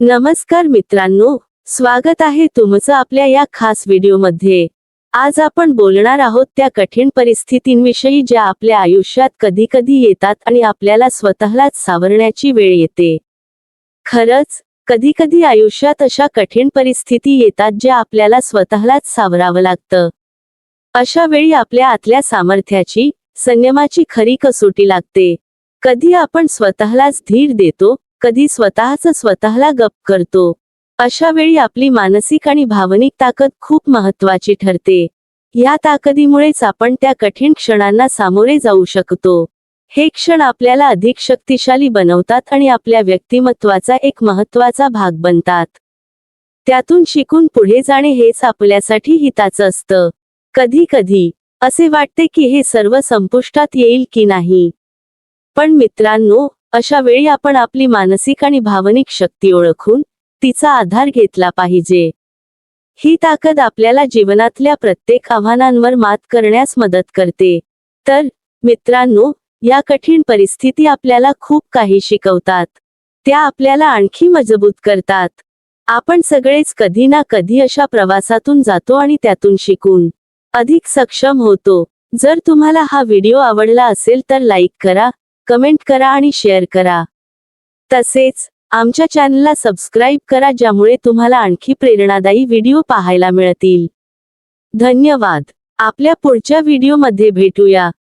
नमस्कार मित्रांनो स्वागत आहे तुमचं आपल्या या खास व्हिडिओमध्ये. आज आपण बोलणार आहोत त्या कठीण परिस्थितींविषयी ज्या आपल्या आयुष्यात कधी कधी येतात आणि आपल्याला स्वतःलाच सावरण्याची वेळ येते. खरंच कधी कधी आयुष्यात अशा कठीण परिस्थिती येतात ज्या आपल्याला स्वतःलाच सावरावं लागतं. अशा वेळी आपल्या आतल्या सामर्थ्याची संयमाची खरी कसोटी लागते. कधी आपण स्वतःलाच धीर देतो कधी स्वतःच स्वतःला गप करतो. अशा वेळी आपली मानसिक आणि भावनिक ताकद खूप महत्वाची ठरते. या ताकदीमुळेच आपण त्या कठीण क्षणांना सामोरे जाऊ शकतो. हे क्षण आपल्याला अधिक शक्तिशाली बनवतात आणि आपल्या व्यक्तिमत्वाचा एक महत्त्वाचा भाग बनतात. त्यातून शिकून पुढे जाणे हेच आपल्यासाठी हिताचं असतं. कधी कधी असे वाटते की हे सर्व संपुष्टात येईल की नाही. पण मित्रांनो अशा वेळी आपण आपली मानसिक आणि भावनिक शक्ती ओळखून तिचा आधार घेतला पाहिजे. ही ताकद आपल्याला जीवनातल्या प्रत्येक आव्हानांवर मात करण्यास मदत करते. तर मित्रांनो या कठीण परिस्थिती आपल्याला खूप काही शिकवतात. त्या आपल्याला आणखी मजबूत करतात. आपण सगळेच कधी ना कधी अशा प्रवासातून जातो आणि त्यातून शिकून अधिक सक्षम होतो. जर तुम्हाला हा व्हिडिओ आवडला असेल तर लाईक करा कमेंट करा आणि शेअर करा. तसेच आमच्या चॅनलला सबस्क्राईब करा ज्यामुळे तुम्हाला आणखी प्रेरणादायी व्हिडिओ पाहायला मिळतील. धन्यवाद. आपल्या पुढच्या व्हिडिओमध्ये भेटूया.